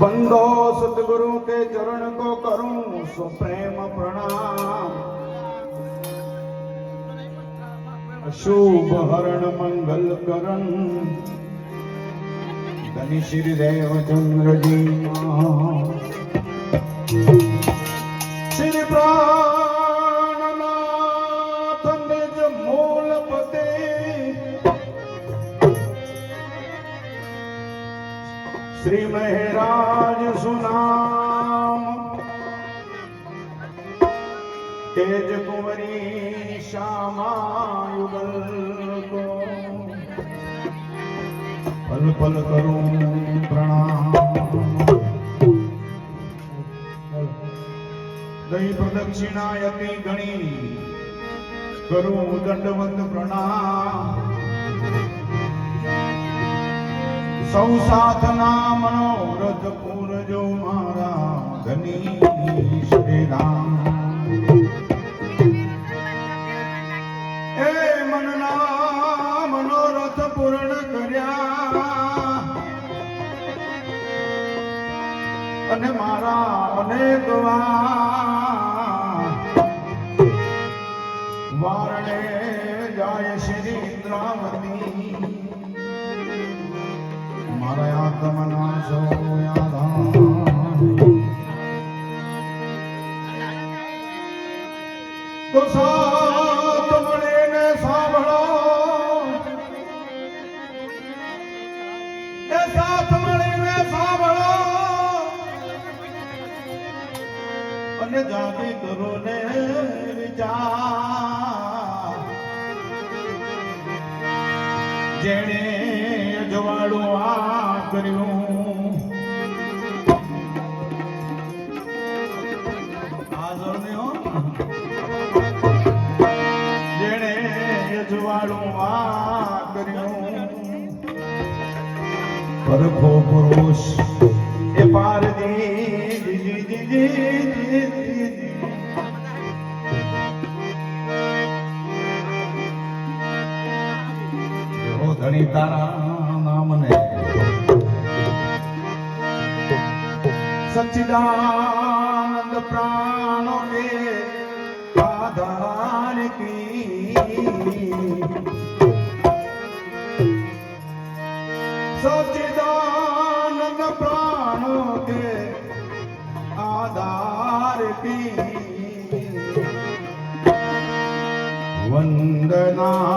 बंदो सतगुरु के चरण को करूं सो प्रेम प्रणाम शुभ हरण मंगल करण धनी श्री देव चंद्र जी નિર્બલ કરું પ્રણામ. દહી પ્રદક્ષિણા યતિ ગણી કરું દંડવત પ્રણામ. સૌ સાથના મનોરથ પૂરજો મારા ધની શ્રી રામ. વાર વારણે જાય શ્રી ઇન્દ્રાવતી. મારા આત્મના સો હરી તારા નામને. સચિદાનંદ પ્રાણો કે આધાર કી સચિદાનંદ પ્રાણો કે આધાર કી વંદના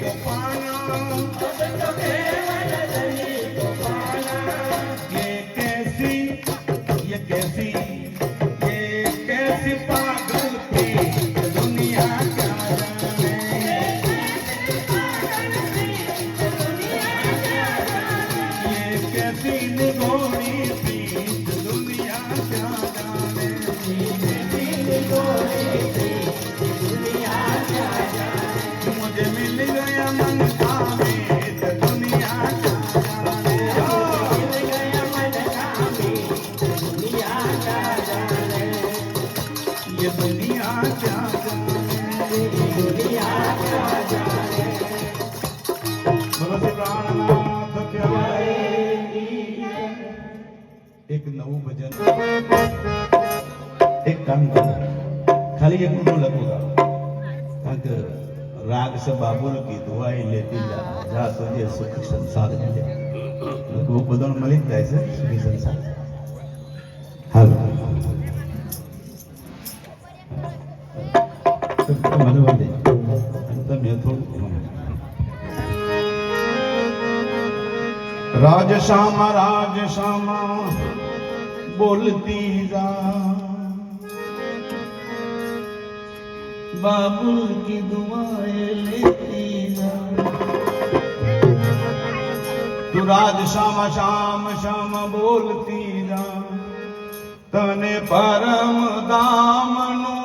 Thank you. પ્રાણનાથ કહેવાય. એક નવું ભજન એક કામ કરો ખાલી એક ઊંડું લખો કારણ કે રાગ સે બાબુલ કી દુઆઈ લેતી જા જા તુજે સુખ સંસાર મિલે બહુ બધાને મળી જ જાય છે સુખી સંસાર રાજશામા રાજશામા બોલતી જા બાબુલ કી દુઆએ લેતી જા તું રાજશામા શામ શામ બોલતી જા તને પરમ ધામનું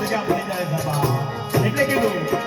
જગ્યા પડી જાય બાબા એટલે કીધું.